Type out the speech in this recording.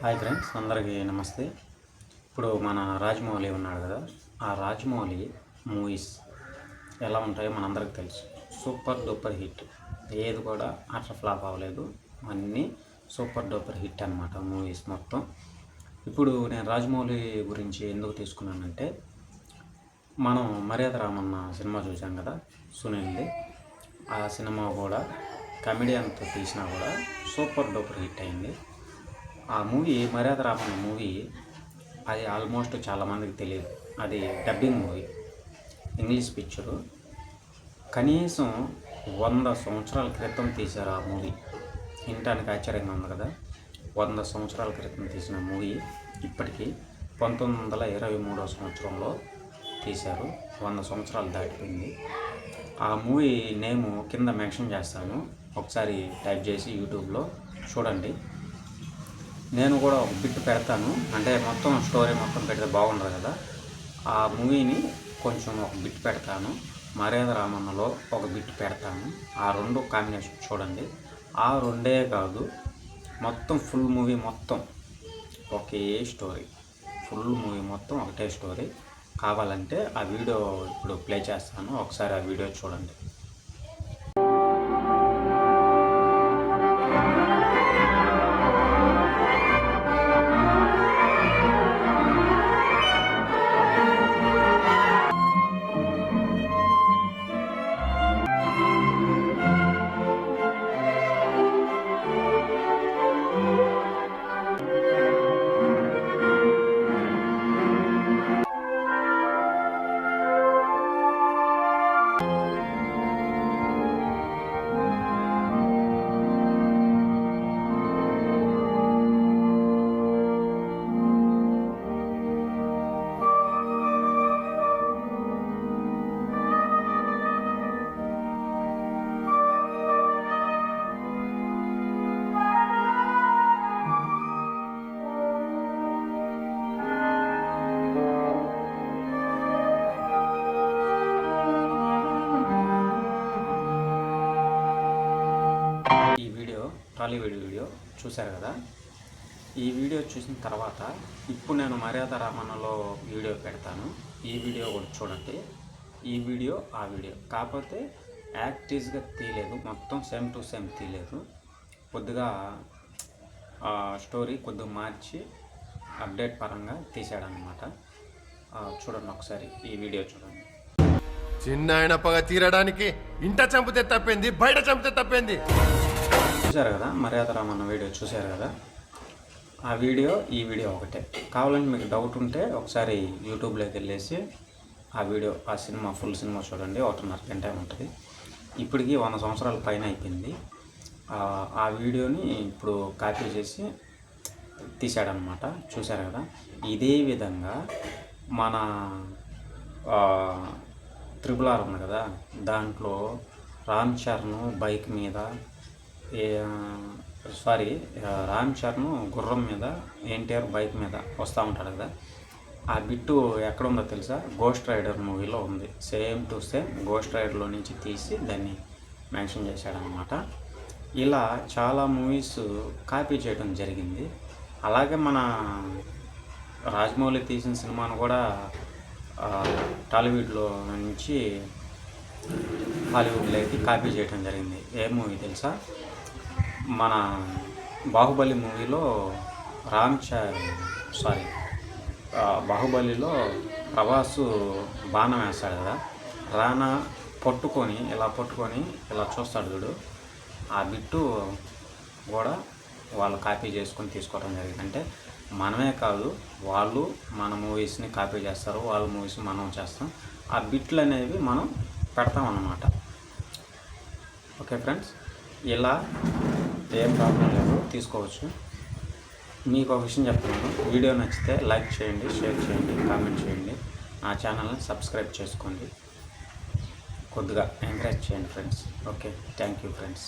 Hi friends అందరికీ నమస్తే. ఇప్పుడు మన రాజమౌళి ఉన్నాడు కదా ఆ రాజమౌళి మూవీస్ ఎలా ఉంటాయో మనందరికి తెలుసు. Super duper hit. ఏది కూడా అట్లా ఫ్లాప్ అవ్వలేదు. అన్నీ సూపర్ డూపర్ హిట్ అనమాట మూవీస్ మొత్తం. ఇప్పుడు నేను రాజమౌళి గురించి ఎందుకు తీసుకున్నానంటే మనం మర్యాద రామన్న సినిమా చూసాం కదా సునీల్ది. ఆ సినిమా కూడా కమెడియన్తో తీసినా కూడా సూపర్ డూపర్ హిట్ అయింది. ఆ మూవీ మర్యాద రామన్న మూవీ అది ఆల్మోస్ట్ చాలామందికి తెలియదు. అది డబ్బింగ్ మూవీ ఇంగ్లీష్ పిక్చరు కనీసం వంద సంవత్సరాల క్రితం తీశారు ఆ మూవీ. వినటానికి ఆశ్చర్యంగా ఉంది కదా? వంద సంవత్సరాల క్రితం తీసిన మూవీ ఇప్పటికీ పంతొమ్మిది వందల ఇరవై మూడో సంవత్సరంలో తీశారు. వంద సంవత్సరాలు దాటిపోయింది. ఆ మూవీ నేము కింద మెన్షన్ చేస్తాను. ఒకసారి టైప్ చేసి యూట్యూబ్లో చూడండి. నేను కూడా ఒక బిట్ పెడతాను. అంటే మొత్తం స్టోరీ మొత్తం పెడితే బాగుండదు కదా. ఆ మూవీని కొంచెం ఒక బిట్ పెడతాను. మర్యాద రామన్నలో ఒక బిట్ పెడతాను. ఆ రెండు కాంబినేషన్ చూడండి. ఆ రెండే కాదు మొత్తం ఫుల్ మూవీ మొత్తం ఒకే స్టోరీ ఫుల్ మూవీ మొత్తం ఒకటే స్టోరీ కావాలంటే ఆ వీడియో ఇప్పుడు ప్లే చేస్తాను. ఒకసారి ఆ వీడియో చూడండి. వీడియో టాలీవుడ్ వీడియో చూశారు కదా? ఈ వీడియో చూసిన తర్వాత ఇప్పుడు నేను మర్యాద రామన్నలో వీడియో పెడతాను. ఈ వీడియో కూడా చూడండి. ఈ వీడియో ఆ వీడియో. కాకపోతే యాక్టీస్గా తీయలేదు. మొత్తం సేమ్ టు సేమ్ తీయలేదు. కొద్దిగా స్టోరీ కొద్దిగా మార్చి అప్డేట్ పరంగా తీసాడనమాట చూడండి ఒకసారి ఈ వీడియో చూడండి. చిన్న ఆయన పగ తీరడానికి ఇంట చంపితే తప్పింది? బయట చంపితే తప్పింది? చూశారు కదా? మర్యాద రామన్న వీడియో చూశారు కదా? ఆ వీడియో ఈ వీడియో ఒకటే. కావాలంటే మీకు డౌట్ ఉంటే ఒకసారి యూట్యూబ్లోకి వెళ్ళేసి ఆ వీడియో ఆ సినిమా ఫుల్ సినిమా చూడండి. ఒకటిన్నర గంట ఉంటుంది? ఇప్పటికి వంద సంవత్సరాల పైన అయిపోయింది. ఆ- వీడియోని ఇప్పుడు కాపీ చేసి తీశాడనమాట చూశారు కదా? ఇదే విధంగా మన త్రిబుల్ ఆర్ ఉంది కదా? దాంట్లో రామ్ చరణ్ బైక్ మీద సారీ రామ్ చరణ్ గుర్రం మీద ఎన్టీఆర్ బైక్ మీద వస్తూ ఉంటాడు కదా. ఆ బిట్టు ఎక్కడ ఉందో తెలుసా? గోస్ట్ రైడర్ మూవీలో ఉంది. సేమ్ టు సేమ్ గోస్ట్ రైడర్లో నుంచి తీసి దాన్ని మెన్షన్ చేశాడనమాట ఇలా చాలా మూవీస్ కాపీ చేయడం జరిగింది. అలాగే మన రాజమౌళి తీసిన సినిమాను కూడా టాలీవుడ్లో నుంచి హాలీవుడ్లోకి కాపీ చేయడం జరిగింది. ఏ మూవీ తెలుసా? మన బాహుబలి మూవీలో రామ్ సారీ బాహుబలిలో ప్రభాసు బాణం వేస్తాడు కదా. రానా పట్టుకొని ఇలా పట్టుకొని ఇలా చూస్తాడు చూడు. ఆ బిట్టు కూడా వాళ్ళు కాపీ చేసుకొని తీసుకోవడం జరిగింది. అంటే మనమే కాదు వాళ్ళు మన మూవీస్ని కాపీ చేస్తారు వాళ్ళ మూవీస్ మనం చేస్తాం. ఆ బిట్లు అనేవి మనం పెడతాం అన్నమాట ఓకే ఫ్రెండ్స్ ఇలా ఏం ప్రాబ్లం లేదు. తీసుకోవచ్చు. మీకు ఒక విషయం చెప్తున్నాను. వీడియో నచ్చితే లైక్ చేయండి షేర్ చేయండి కామెంట్ చేయండి. నా ఛానల్ని సబ్స్క్రైబ్ చేసుకోండి. కొద్దిగా ఎంకరేజ్ చేయండి friends. Okay. Thank you friends.